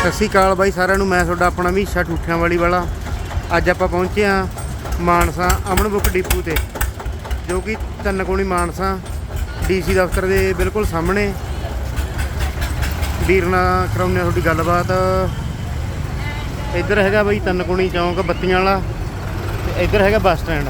ਸਤਿ ਸ਼੍ਰੀ ਅਕਾਲ ਬਾਈ ਸਾਰਿਆਂ ਨੂੰ, ਮੈਂ ਤੁਹਾਡਾ ਆਪਣਾ ਮੀਸ਼ਾ ਠੂਠਿਆਂ ਵਾਲੀ ਵਾਲਾ। ਅੱਜ ਆਪਾਂ ਪਹੁੰਚੇ ਆ ਮਾਨਸਾ ਅਮਨ ਬੁੱਕ ਡਿਪੂ ਤੇ, ਜੋ ਕਿ ਤਿੰਨ ਕੋਣੀ ਮਾਨਸਾ ਡੀਸੀ ਦਫ਼ਤਰ ਦੇ ਬਿਲਕੁਲ ਸਾਹਮਣੇ। ਵੀਰ ਨਾਲ ਕਰਾਉਂਦੇ ਆ ਤੁਹਾਡੀ ਗੱਲਬਾਤ। ਇੱਧਰ ਹੈਗਾ ਬਾਈ ਤਿੰਨ ਕੋਣੀ ਚੌਂਕ ਬੱਤੀਆਂ ਵਾਲਾ, ਤੇ ਇੱਧਰ ਹੈਗਾ ਬੱਸ ਸਟੈਂਡ।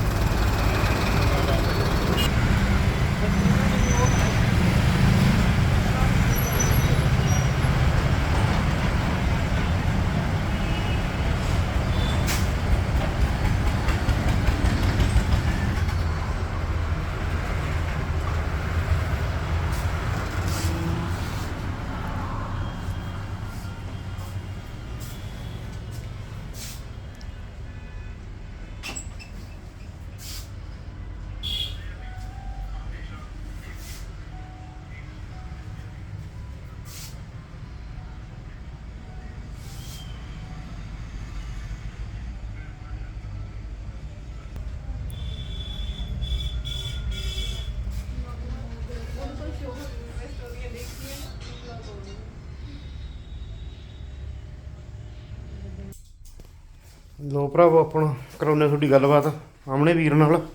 ਲੋ ਭਰਾਵੋ ਆਪਣਾ ਕਰਾਉਂਦੇ ਤੁਹਾਡੀ ਗੱਲਬਾਤ, ਆਮਣੇ ਵੀਰ ਨਾਲ।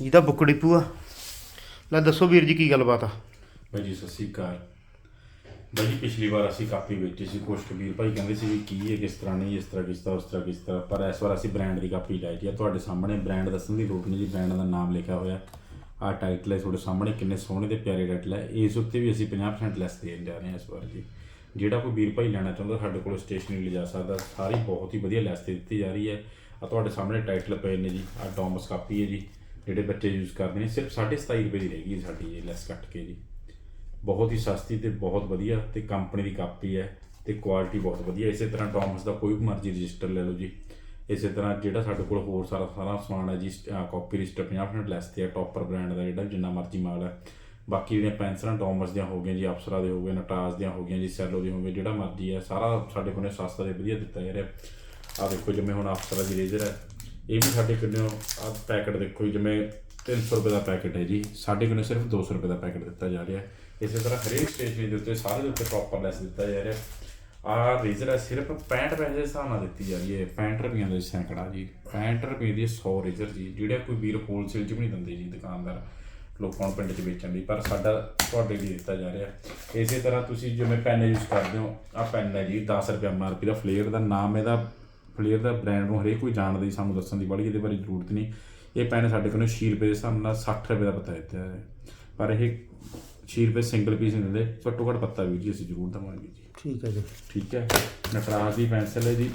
ਜਿਹਦਾ ਬੁੱਕ ਡਿਪੂ ਆ। ਲੈ ਦੱਸੋ ਵੀਰ ਜੀ ਕੀ ਗੱਲਬਾਤ ਆ। ਬਾਈ ਜੀ, ਸਤਿ ਸ਼੍ਰੀ ਅਕਾਲ। ਬਾਈ ਜੀ, ਪਿਛਲੀ ਵਾਰ ਅਸੀਂ ਕਾਪੀ ਵੇਚੀ ਸੀ ਕੁਛ ਕਬੀਰ ਭਾਈ ਕਹਿੰਦੇ ਸੀ ਵੀ ਕੀ ਹੈ, ਕਿਸ ਤਰ੍ਹਾਂ ਨਹੀਂ, ਇਸ ਤਰ੍ਹਾਂ, ਕਿਸ ਤਰ੍ਹਾਂ, ਉਸ ਤਰ੍ਹਾਂ, ਕਿਸ ਤਰ੍ਹਾਂ। ਪਰ ਇਸ ਵਾਰ ਅਸੀਂ ਬ੍ਰਾਂਡ ਦੀ ਕਾਪੀ ਲਾਈ ਜੀ ਆ। ਤੁਹਾਡੇ ਸਾਹਮਣੇ ਬ੍ਰਾਂਡ ਦੱਸਣ ਦੀ ਲੋੜ ਨਹੀਂ ਜੀ। ਬ੍ਰਾਂਡ ਦਾ ਨਾਮ ਲਿਖਿਆ ਹੋਇਆ। ਆ ਟਾਈਟਲ ਹੈ ਤੁਹਾਡੇ ਸਾਹਮਣੇ। ਕਿੰਨੇ ਸੋਹਣੇ ਤੇ ਪਿਆਰੇ ਟਾਈਟਲ ਹੈ। ਇਸ ਉੱਤੇ ਵੀ ਅਸੀਂ 50% ਲੈਸ ਦੇਣ ਜਾ ਰਹੇ ਹਾਂ ਇਸ ਵਾਰ ਜੀ। ਜਿਹੜਾ ਕੋਈ ਵੀਰ ਭਾਈ ਲੈਣਾ ਚਾਹੁੰਦਾ ਸਾਡੇ ਕੋਲ ਸਟੇਸ਼ਨਰੀ ਲਿਜਾ ਸਕਦਾ। ਸਾਰੀ ਬਹੁਤ ਹੀ ਵਧੀਆ ਲੈਸ ਤੇ ਦਿੱਤੀ ਜਾ ਰਹੀ ਹੈ। ਆ ਤੁਹਾਡੇ ਸਾਹਮਣੇ ਟਾਈਟਲ ਪਏ ਨੇ ਜੀ। ਆ ਡੋਮਸ ਕਾਪੀ ਹੈ ਜੀ, ਜਿਹੜੇ ਬੱਚੇ ਯੂਜ਼ ਕਰਦੇ ਨੇ। ਸਿਰਫ 27.5 ਰੁਪਏ ਦੀ ਰਹੇਗੀ ਸਾਡੀ ਇਹ ਲੈਸ ਕੱਟ ਕੇ ਜੀ। ਬਹੁਤ ਹੀ ਸਸਤੀ ਤੇ ਬਹੁਤ ਵਧੀਆ ਤੇ ਕੰਪਨੀ ਦੀ ਕਾਪੀ ਹੈ ਤੇ ਕੁਆਲਿਟੀ ਬਹੁਤ ਵਧੀਆ। ਇਸੇ ਤਰ੍ਹਾਂ ਟੌਮਸ ਦਾ ਕੋਈ ਵੀ ਮਰਜ਼ੀ ਰਜਿਸਟਰ ਲੈ ਲਓ ਜੀ। ਇਸੇ ਤਰ੍ਹਾਂ ਜਿਹੜਾ ਸਾਡੇ ਕੋਲ ਹੋਰ ਸਾਰਾ ਸਾਰਾ ਸਮਾਨ ਹੈ ਜੀ ਕਾਪੀ ਰਜਿਸਟਰ 50% ਲੈਸ ਤੇ ਹੈ ਟੌਪਰ ਬ੍ਰਾਂਡ ਦਾ ਜਿਹੜਾ ਜਿੰਨਾ ਮਰਜ਼ੀ ਮਾਲ ਹੈ। ਬਾਕੀ ਜਿਹੜੀਆਂ ਪੈਨਸਲਾਂ ਟੌਮਸ ਦੀਆਂ ਹੋ ਗਈਆਂ ਜੀ ਅਪਸਰਾ ਦੇ ਹੋ ਗਏ ਨਟਾਸ ਦੀਆਂ ਹੋ ਗਈਆਂ ਜੀ ਸੈਲੋ ਦੇ ਹੋ ਗਏ ਜਿਹੜਾ ਮਰਜ਼ੀ ਹੈ ਸਾਰਾ ਸਾਡੇ ਕੋਲ ਸਸਤਾ ਤੇ ਵਧੀਆ ਦਿੱਤਾ ਜਾ ਰਿਹਾ। ਆ ਦੇਖੋ ਜਿਵੇਂ ਹੁਣ ਅਪਸਰਾ ਦੀ ਰੇਜ਼ਰ ਹੈ ਇਹ ਵੀ ਸਾਡੇ ਕੋਲ ਆ ਪੈਕਟ ਦੇਖੋ ਜੀ, ਜਿਵੇਂ 300 ਰੁਪਏ ਦਾ ਪੈਕੇਟ ਹੈ ਜੀ ਸਾਡੇ ਕੋਲ ਸਿਰਫ 200 ਰੁਪਏ ਦਾ ਪੈਕੇਟ ਦਿੱਤਾ ਜਾ ਰਿਹਾ। ਇਸੇ ਤਰ੍ਹਾਂ ਹਰੇਕ ਸਟੇਸ਼ਨਰੀ ਦੇ ਉੱਤੇ ਸਾਰੇ ਦੇ ਉੱਤੇ ਪ੍ਰੋਪਰ ਲੈਸ ਦਿੱਤਾ ਜਾ ਰਿਹਾ। ਆ ਰੇਜ਼ਰ ਹੈ ਸਿਰਫ 65 ਪੈਸੇ ਦੇ ਹਿਸਾਬ ਨਾਲ ਦਿੱਤੀ ਜਾ ਰਹੀ ਹੈ 65 ਰੁਪਈਆਂ ਦੇ ਸੈਂਕੜਾ ਜੀ 65 ਰੁਪਏ ਦੀ 100 ਰੇਜ਼ਰ ਜੀ ਜਿਹੜਾ ਕੋਈ ਵੀਰ ਹੋਲਸੇਲ 'ਚ ਵੀ ਨਹੀਂ ਦਿੰਦੇ ਜੀ ਦੁਕਾਨਦਾਰ। ਲੋਕਾਂ ਨੂੰ ਪਿੰਡ 'ਚ ਵੇਚਣ ਲਈ ਪਰ ਸਾਡਾ ਤੁਹਾਡੇ ਲਈ ਦਿੱਤਾ ਜਾ ਰਿਹਾ। ਇਸੇ ਤਰ੍ਹਾਂ ਤੁਸੀਂ ਜਿਵੇਂ ਪੈਨ ਯੂਜ਼ ਕਰਦੇ ਹੋ ਆ ਪੈਨ ਹੈ ਜੀ 10 ਰੁਪਏ ਐਮਆਰਪੀ ਦਾ ਫਲੇਅਰ ਦਾ ਨਾਮ ਇਹਦਾ ਫਲੇਅਰ ਦਾ ਬ੍ਰਾਂਡ ਨੂੰ ਹਰੇਕ ਕੋਈ ਜਾਣਦਾ ਜੀ ਸਾਨੂੰ ਦੱਸਣ ਦੀ ਬੜੀ ਇਹਦੇ ਬਾਰੇ ਜ਼ਰੂਰਤ ਨਹੀਂ। ਇਹ ਪੈਨ ਸਾਡੇ ਕੋਲ 6 ਰੁਪਏ ਦੇ ਹਿਸਾਬ ਨਾਲ 60 ਰੁਪਏ ਦਾ ਪਤਾ ਦਿੱਤਾ ਹੈ। ਪਰ ਇਹ 6 ਰੁਪਏ ਸਿੰਗਲ ਪੀਸ ਨਹੀਂ ਦਿੰਦੇ ਘੱਟੋ ਘੱਟ ਪੱਤਾ ਵੀ ਜੀ ਅਸੀਂ ਜ਼ਰੂਰ ਦਵਾਂਗੇ ਜੀ। ਠੀਕ ਹੈ ਜੀ। ਠੀਕ ਹੈ? ਨਟਰਾਜ ਦੀ ਪੈਨਸਲ ਹੈ ਜੀ।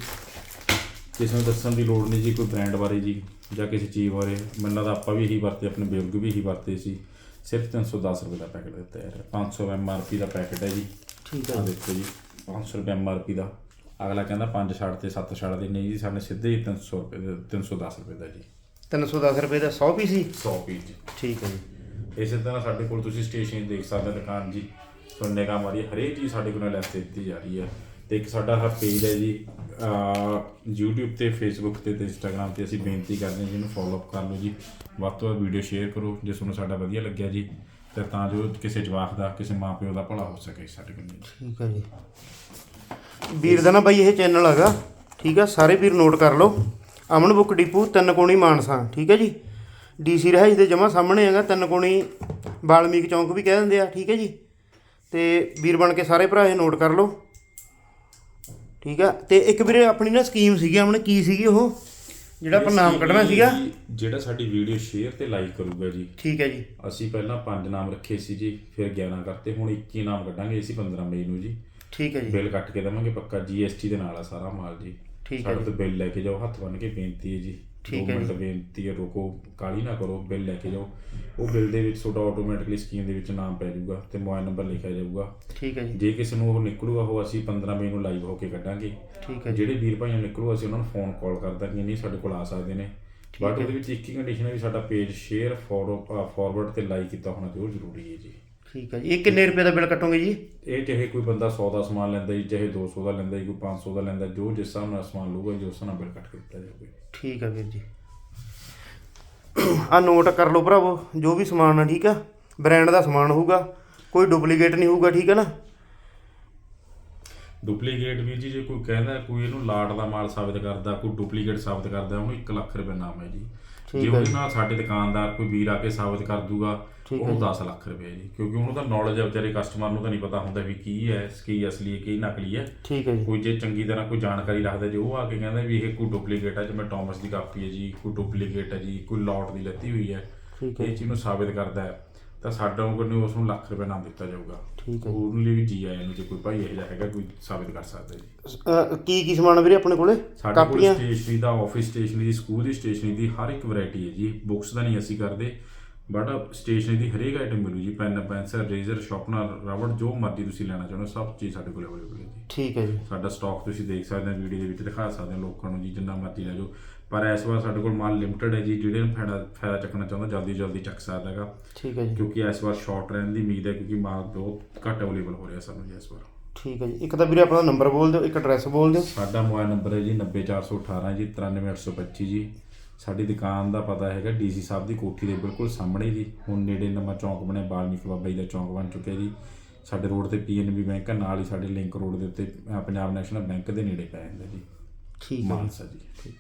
ਕਿਸੇ ਨੂੰ ਦੱਸਣ ਦੀ ਲੋੜ ਨਹੀਂ ਜੀ ਕੋਈ ਬ੍ਰਾਂਡ ਬਾਰੇ ਜੀ ਜਾਂ ਕਿਸੇ ਚੀਜ਼ ਬਾਰੇ। ਮੈਨੂੰ ਲੱਗਦਾ ਆਪਾਂ ਵੀ ਇਹੀ ਵਰਤੇ ਆਪਣੇ ਬਜ਼ੁਰਗ ਵੀ ਇਹੀ ਵਰਤੇ ਸੀ। ਸਿਰਫ 310 ਰੁਪਏ ਦਾ ਪੈਕਟ ਦਿੱਤਾ ਯਾਰ। 500 ਐਮਆਰਪੀ ਦਾ ਪੈਕਟ ਹੈ ਜੀ। ਠੀਕ ਆ। ਦੇਖੋ ਜੀ 500 ਰੁਪਏ ਐਮਆਰਪੀ ਦਾ। ਅਗਲਾ ਕਹਿੰਦਾ 5 ਛੱਡ ਤੇ 7 ਛੱਡ ਦੇ। ਨਹੀਂ ਜੀ ਸਾਡੇ ਸਿੱਧੇ ਹੀ 300 ਰੁਪਏ ਦੇ 310 ਰੁਪਏ ਦਾ ਜੀ। 310 ਰੁਪਏ ਦਾ 100 ਪੀਸ ਹੀ? 100 ਪੀਸ ਜੀ। ਠੀਕ ਹੈ ਜੀ। ਇਸੇ ਤਰ੍ਹਾਂ ਸਾਡੇ ਕੋਲ ਤੁਸੀਂ ਸਟੇਸ਼ਨ ਦੇਖ ਸਕਦੇ ਹੋ ਦੁਕਾਨ ਜੀ। ਸੁਣਨੇ ਕਾ ਮਾਰੀ ਹਰੇਕ ਚੀਜ਼ ਸਾਡੇ ਕੋਲ ਲੈਸ ਤੇ ਦਿੱਤੀ ਜਾ ਰਹੀ ਹੈ। ਤੇ ਇੱਕ ਸਾਡਾ ਹ ਪੇਜ ਹੈ ਜੀ, ਅਹ, YouTube ਤੇ, Facebook ਤੇ ਤੇ Instagram ਤੇ ਅਸੀਂ ਬੇਨਤੀ ਕਰਦੇ ਹਾਂ ਜੀ ਇਹਨੂੰ ਫੋਲੋ ਅਪ ਕਰ ਲਓ ਜੀ। ਵੱਧ ਤੋਂ ਵੱਧ ਵੀਡੀਓ ਸ਼ੇਅਰ ਕਰੋ, ਜੇ ਤੁਹਾਨੂੰ ਸਾਡਾ ਵਧੀਆ ਲੱਗਿਆ ਜੀ, ਤੇ ਤਾਂ ਜੋ ਕਿਸੇ ਜਵਾਕ ਦਾ, ਕਿਸੇ ਮਾਪਿਓ ਦਾ ਭਲਾ ਹੋ ਸਕੇ ਸਾਡੇ ਕੋਲ ਠੀਕ ਹੈ ਜੀ। ਵੀਰ ਦਾ ਨਾ ਬਾਈ ਇਹ ਚੈਨਲ ਹੈਗਾ, ਠੀਕ ਆ, ਸਾਰੇ ਵੀਰ ਨੋਟ ਕਰ ਲਓ। ਅਮਨ ਬੁੱਕ ਡਿਪੂ, ਤਿੰਨ ਕੋਣੀ ਮਾਨਸਾ, ਠੀਕ ਹੈ ਜੀ। ਡੀਸੀ ਰਹਿਜ ਦੇ ਜਮਾ ਸਾਹਮਣੇ ਹੈਗਾ, ਤਿੰਨ ਕੋਣੀ ਬਾਲਮੀਕ ਚੌਂਕ ਵੀ ਕਹਿ ਦਿੰਦੇ ਆ, ਠੀਕ ਹੈ ਜੀ। ਤੇ ਵੀਰ ਬਣ ਕੇ ਸਾਰੇ ਭਰਾ ਇਹ ਨੋਟ ਕਰ ਲਓ। ਠੀਕ ਆ? ਤੇ ਇੱਕ ਵੀਰੇ ਆਪਣੀ ਨਾ ਸਕੀਮ ਸੀਗੀ ਆਪਣੇ ਕੀ ਸੀਗੀ ਉਹ? ਜਿਹੜਾ ਆਪਾਂ ਨਾਮ ਕੱਢਣਾ ਸੀਗਾ? ਜਿਹੜਾ ਸਾਡੀ ਵੀਡੀਓ ਸ਼ੇਅਰ ਤੇ ਲਾਈਕ ਕਰੂਗਾ ਜੀ। ਠੀਕ ਹੈ ਜੀ। ਅਸੀਂ ਪਹਿਲਾਂ ਪੰਜ ਨਾਮ ਰੱਖੇ ਸੀ ਜੀ ਫਿਰ 11 ਕਰਤੇ ਹੁਣ 21 ਨਾਮ ਕੱਢਾਂਗੇ ਅਸੀਂ 15 ਮਈ ਨੂੰ ਜੀ। ਠੀਕ ਹੈ ਜੀ। ਬਿੱਲ ਕੱਟ ਕੇ ਦੇਵਾਂਗੇ ਪੱਕਾ ਜੀਐਸਟੀ ਦੇ ਨਾਲ ਆ ਸਾਰਾ ਮਾਲ ਜੀ। ਠੀਕ ਹੈ ਸਾਡੇ ਤੋਂ ਬਿੱਲ ਲੈ ਕੇ ਜਾਓ ਹੱਥ ਬੰਨ ਕੇ ਬੇਨਤੀ ਹੈ ਜੀ। ਠੀਕ ਹੈ ਮਿੰਟ ਬੇਨਤੀ ਹੈ ਰੁਕੋ ਕਾਲੀ ਨਾ ਕਰੋ ਬਿੱਲ ਲੈ ਕੇ ਜਾਓ। ਉਹ ਬਿੱਲ ਦੇ ਵਿੱਚ ਤੁਹਾਡਾ ਆਟੋਮੈਟਿਕਲੀ ਸਕੀਮ ਦੇ ਵਿੱਚ ਨਾਮ ਪੈ ਜਾਊਗਾ ਤੇ ਮੋਬਾਈਲ ਨੰਬਰ ਲਿਖਿਆ ਜਾਊਗਾ। ਠੀਕ ਹੈ ਜੀ। ਜੇ ਕਿਸੇ ਨੂੰ ਉਹ ਨਿਕਲੂਗਾ ਉਹ ਅਸੀਂ 15 ਮਈ ਨੂੰ ਲਾਈਵ ਹੋ ਕੇ ਕੱਢਾਂਗੇ। ਠੀਕ ਹੈ ਜਿਹੜੇ ਵੀਰ ਭਾਈਆਂ ਨਿਕਲੂ ਅਸੀਂ ਉਹਨਾਂ ਨੂੰ ਫੋਨ ਕਾਲ ਕਰ ਦਾਂਗੇ ਨਹੀਂ ਸਾਡੇ ਕੋਲ ਆ ਸਕਦੇ ਨੇ। ਬਟ ਉਹਦੇ ਵਿੱਚ ਇੱਕ ਹੀ ਕੰਡੀਸ਼ਨ ਹੈ ਵੀ ਸਾਡਾ ਪੇਜ ਸ਼ੇਅਰ ਫਾਰਵਰਡ ਤੇ ਲਾਈਕ ਕੀਤਾ ਹੋਣਾ ਉਹ ਜ਼ਰੂਰੀ ਹੈ ਜੀ। ਠੀਕ ਹੈ ਜੀ। ਇਹ ਕਿੰਨੇ ਰੁਪਏ ਦਾ ਬਿੱਲ ਕੱਟੋਗੇ ਜੀ? ਇਹ ਚਾਹੇ ਕੋਈ ਬੰਦਾ 100 ਦਾ ਸਮਾਨ ਲੈਂਦਾ ਜੀ ਚਾਹੇ 200 ਦਾ ਲੈਂਦਾ ਜੀ ਕੋਈ 500 ਦਾ ਲੈਂਦਾ ਜੋ ਜਿਸ ਹਿਸਾਬ ਨਾਲ ਸਮਾਨ ਲਊਗਾ ਜੋ ਉਸ ਹਿਸਾਬ ਨਾਲ ਬਿੱਲ ਕੱਟ ਕੇ ਦਿੱਤਾ ਜਾਊਗਾ ਠੀਕ ਆ ਵੀਰ ਜੀ। ਆ ਨੋਟ ਕਰ ਲਓ ਭਰਾਵੋ ਜੋ ਵੀ ਸਮਾਨ ਆ ਠੀਕ ਆ? ਬ੍ਰਾਂਡ ਦਾ ਸਮਾਨ ਹੋਊਗਾ ਕੋਈ ਡੁਪਲੀਕੇਟ ਨਹੀਂ ਹੋਊਗਾ ਠੀਕ ਹੈ ਨਾ? ਡੁਪਲੀਕੇਟ ਵੀਰ ਜੀ ਜੇ ਕੋਈ ਕਹਿੰਦਾ ਕੋਈ ਇਹਨੂੰ ਲਾਟ ਦਾ ਮਾਲ ਸਾਬਿਤ ਕਰਦਾ ਕੋਈ ਡੁਪਲੀਕੇਟ ਸਾਬਿਤ ਕਰਦਾ ਉਹਨੂੰ 1 ਲੱਖ ਰੁਪਏ ਨਾਮ ਹੈ ਜੀ। ਜੇ ਉਹਦੇ ਨਾਲ ਸਾਡੇ ਦੁਕਾਨਦਾਰ ਕੋਈ ਵੀਰ ਆ ਕੇ ਸਾਬਿਤ ਕਰ ਦੂਗਾ ਉਹਨੂੰ 10 ਲੱਖ ਰੁਪਏ ਜੀ। ਕਿਉਂਕਿ ਉਹਨੂੰ ਤਾਂ ਨੌਲੇਜ ਹੈ ਵਿਚਾਰੇ ਕਸਟਮਰ ਨੂੰ ਤਾਂ ਨਹੀਂ ਪਤਾ ਹੁੰਦਾ ਵੀ ਕੀ ਹੈ ਕੀ ਅਸਲੀ ਹੈ ਕੀ ਨਕਲੀ ਹੈ। ਠੀਕ ਹੈ ਜੀ। ਕੋਈ ਜੇ ਚੰਗੀ ਤਰ੍ਹਾਂ ਕੋਈ ਜਾਣਕਾਰੀ ਰੱਖਦਾ ਜੇ ਉਹ ਆ ਕੇ ਕਹਿੰਦਾ ਵੀ ਇਹ ਕੋਈ ਡੁਪਲੀਕੇਟ ਹੈ ਜਿਵੇਂ ਟਾਮਸ ਦੀ ਕਾਪੀ ਹੈ ਜੀ ਕੋਈ ਡੁਪਲੀਕੇਟ ਹੈ ਜੀ ਕੋਈ ਲੋਟ ਦੀ ਲੱਤੀ ਹੋਈ ਹੈ ਠੀਕ ਹੈ। ਇਹ ਚੀਜ਼ ਨੂੰ ਸਾਬਿਤ ਕਰਦਾ ਹੈ। ਤਾਂ ਸਾਡਾ ਨੂੰ ਉਸ ਨੂੰ ਲੱਖ ਰੁਪਏ ਨਾਮ ਦਿੱਤਾ ਜਾਊਗਾ। ਠੀਕ ਹੈ ਉਹਨੂੰ ਲਈ ਵੀ ਜੀ ਆਇਆ ਨੂੰ ਜੇ ਕੋਈ ਭਾਈ ਇਹ ਜਿਹਾ ਹੈਗਾ ਕੋਈ ਸਾਬਿਤ ਕਰ ਸਕਦਾ ਜੀ। ਅਹ ਕੀ ਕੀ ਸਮਾਨ ਵੀਰੇ ਆਪਣੇ ਕੋਲੇ? ਸਾਡੇ ਕੋਲ ਕਾਪੀਆਂ? ਸਟੇਸ਼ਨਰੀ ਦਾ ਆਫਿਸ ਸਟੇਸ਼ਨਰੀ ਦੀ ਸਕੂਲ ਦੀ ਸਟੇਸ਼ਨਰੀ ਦੀ ਹਰ ਇੱਕ ਵੈਰਾਈਟੀ ਹੈ ਜੀ। ਬੁੱਕਸ ਦਾ ਨਹੀਂ ਅਸੀਂ ਕਰਦੇ। ਬਟ ਸਟੇਸ਼ਨਰੀ ਦੀ ਹਰੇਕ ਆਈਟਮ ਮਿਲੂ ਜੀ pen pencil eraser sharpener rubber ਜੋ ਮਰਜ਼ੀ ਤੁਸੀਂ ਲੈਣਾ ਚਾਹੁੰਦੇ ਹੋ ਸਭ ਚੀਜ਼ ਸਾਡੇ ਕੋਲ ਅਵੇਲੇਬਲ ਹੈ ਜੀ। ਠੀਕ ਹੈ ਜੀ। ਸਾਡਾ ਸਟਾਕ ਤੁਸੀਂ ਦੇਖ ਸਕਦੇ ਹੋ ਵੀਡੀਓ ਦੇ ਵਿੱਚ ਦਿਖਾ ਸਕਦੇ ਹੋ ਲੋਕਾਂ ਨੂੰ ਜੀ ਜਿੰਨਾ ਮਰਜ਼ੀ ਲੈ ਜਾਓ। ਪਰ ਇਸ ਵਾਰ ਸਾਡੇ ਕੋਲ ਮਾਲ ਲਿਮਟਿਡ ਹੈ ਜੀ ਜਿਹੜੇ ਨੂੰ ਫਾਇਦਾ ਫਾਇਦਾ ਚੱਕਣਾ ਚਾਹੁੰਦਾ ਜਲਦੀ ਜਲਦੀ ਚੱਕ ਸਕਦਾ ਹੈਗਾ। ਠੀਕ ਹੈ ਜੀ। ਕਿਉਂਕਿ ਇਸ ਵਾਰ ਸ਼ਾਰਟ ਰਹਿਣ ਦੀ ਉਮੀਦ ਹੈ ਕਿਉਂਕਿ ਮਾਲ ਬਹੁਤ ਘੱਟ ਅਵੇਲੇਬਲ ਹੋ ਰਿਹਾ ਸਾਨੂੰ ਜੀ ਇਸ ਵਾਰ। ਠੀਕ ਹੈ ਜੀ। ਇੱਕ ਤਾਂ ਵੀਰੇ ਆਪਣਾ ਨੰਬਰ ਬੋਲ ਦਿਓ ਇੱਕ ਐਡਰੈਸ ਬੋਲ ਦਿਓ। ਸਾਡਾ ਮੋਬਾਈਲ ਨੰਬਰ ਹੈ ਜੀ 90418 ਜੀ 93825 ਜੀ। ਸਾਡੀ ਦੁਕਾਨ ਦਾ ਪਤਾ ਹੈਗਾ ਡੀਸੀ ਸਾਹਿਬ ਦੀ ਕੋਠੀ ਦੇ ਬਿਲਕੁਲ ਸਾਹਮਣੇ ਜੀ। ਹੁਣ ਨੇੜੇ ਨਵਾਂ ਚੌਂਕ ਬਣਿਆ ਬਾਲਮੀਕ ਬਾਬਾ ਜੀ ਦਾ ਚੌਂਕ ਬਣ ਚੁੱਕਿਆ ਜੀ। ਸਾਡੇ ਰੋਡ ਤੇ ਪੀਐਨਬੀ ਬੈਂਕ ਹੈ ਨਾਲ ਹੀ ਸਾਡੇ ਲਿੰਕ ਰੋਡ ਦੇ ਉੱਤੇ ਪੰਜਾਬ ਨੈਸ਼ਨਲ ਬੈਂਕ ਦੇ ਨੇੜੇ ਪੈ ਜਾਂਦਾ ਜੀ। ਠੀਕ ਹੈ ਜੀ। ਮਾਨਸਾ ਜੀ।